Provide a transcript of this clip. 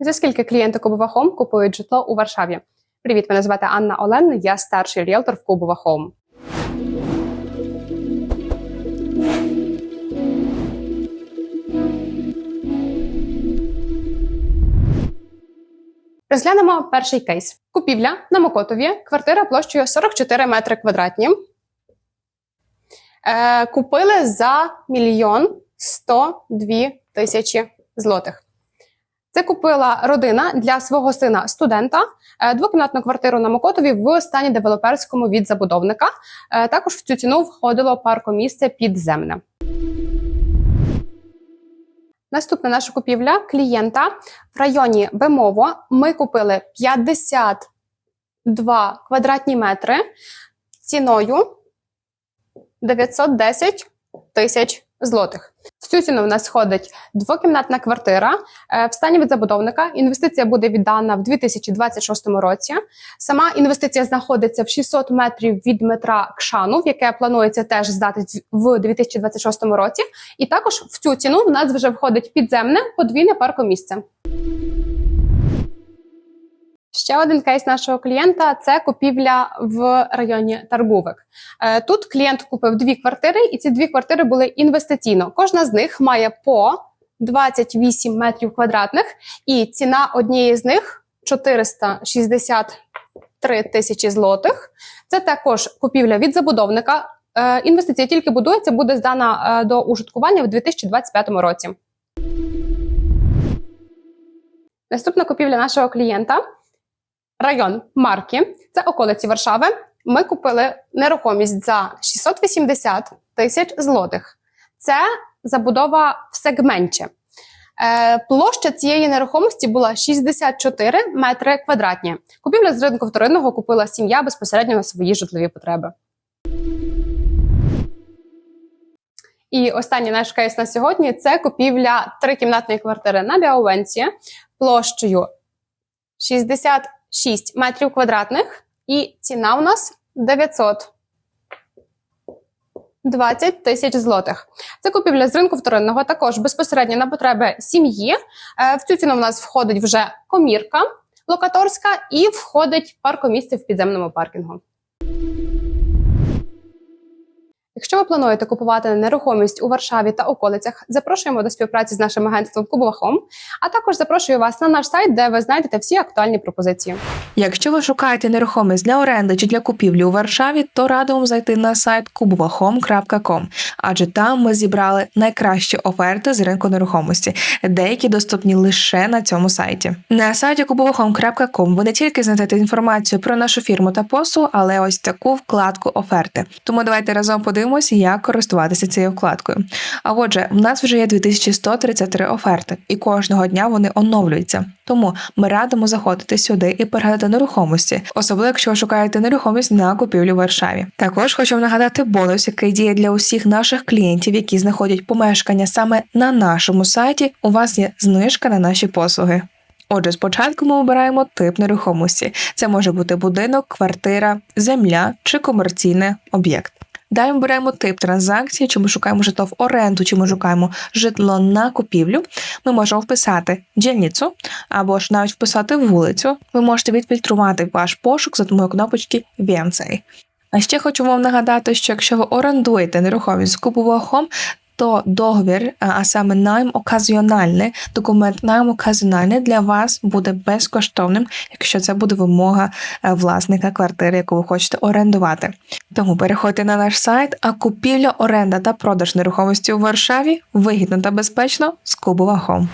За скільки клієнти Кубова Хом купують житло у Варшаві? Привіт, мене звати Анна Олен. Я старший ріелтор в Кубова Хом. Розглянемо перший кейс. Купівля на Мокотові. Квартира площею 44 метри квадратні. Е, купили за мільйон 102 тисячі злотих. Це купила родина для свого сина студента е, двокімнатну квартиру на Мокотові в стані девелоперському від забудовника. Е, Також в цю ціну входило паркомісце підземне. Наступна наша купівля клієнта в районі Бемово. Ми купили 52 квадратні метри ціною 910 тисяч злотих. В цю ціну в нас входить двокімнатна квартира е, в стані від забудовника. Інвестиція буде віддана в 2026 році. Сама інвестиція знаходиться в 600 метрів від метра Кшану, в яке планується теж здати в 2026 році. І також в цю ціну в нас вже входить підземне подвійне паркомісце. Ще один кейс нашого клієнта це купівля в районі Тарговик. Е, Тут клієнт купив дві квартири, і ці дві квартири були інвестиційно. Кожна з них має по 28 метрів квадратних, і ціна однієї з них 463 тисячі злотих. Це також купівля від забудовника. Е, Інвестиція тільки будується, буде здана е, до ужиткування в 2025 році. Наступна купівля нашого клієнта район Марки, це околиці Варшави. Ми купили нерухомість за 680 тисяч злотих. Це забудова в сегменті. Е, площа цієї нерухомості була 64 метри квадратні. Купівля з ринку вторинного купила сім'я безпосередньо на свої житлові потреби. І останній наш кейс на сьогодні це купівля трикімнатної квартири на Біаувенці площею 60 6 метрів квадратних, і ціна у нас 900 20 тисяч злотих. Це купівля з ринку вторинного, також безпосередньо на потреби сім'ї. Е, В цю ціну в нас входить вже комірка локаторська і входить паркомісце в підземному паркінгу. Якщо ви плануєте купувати нерухомість у Варшаві та околицях, запрошуємо до співпраці з нашим агентством Кубова Хом, а також запрошую вас на наш сайт, де ви знайдете всі актуальні пропозиції. Якщо ви шукаєте нерухомість для оренди чи для купівлі у Варшаві, то радимо зайти на сайт kubovahome.com, адже там ми зібрали найкращі оферти з ринку нерухомості, деякі доступні лише на цьому сайті. На сайті kubovahome.com ви не тільки знайдете інформацію про нашу фірму та послугу, але ось таку вкладку оферти. Тому давайте разом подивимося, як користуватися цією вкладкою. А отже, в нас вже є 2133 оферти, і кожного дня вони оновлюються. Тому ми радимо заходити сюди і переглядати нерухомості, особливо якщо ви шукаєте нерухомість на купівлю в Варшаві. Також хочу нагадати бонус, який діє для усіх наших клієнтів, які знаходять помешкання саме на нашому сайті. У вас є знижка на наші послуги. Отже, спочатку ми обираємо тип нерухомості. Це може бути будинок, квартира, земля чи комерційний об'єкт. Далі ми беремо тип транзакції, чи ми шукаємо житло в оренду, чи ми шукаємо житло на купівлю. Ми можемо вписати дільницю або ж навіть вписати вулицю. Ви можете відфільтрувати ваш пошук за допомогою кнопочки «Więcej». А ще хочу вам нагадати, що якщо ви орендуєте нерухомість з купувахом, то договір, а саме найм оказіональний, документ найм оказіональний для вас буде безкоштовним, якщо це буде вимога е, власника квартири, яку ви хочете орендувати. Тому переходьте на наш сайт, а купівля, оренда та продаж нерухомості у Варшаві вигідно та безпечно з Кубова Home.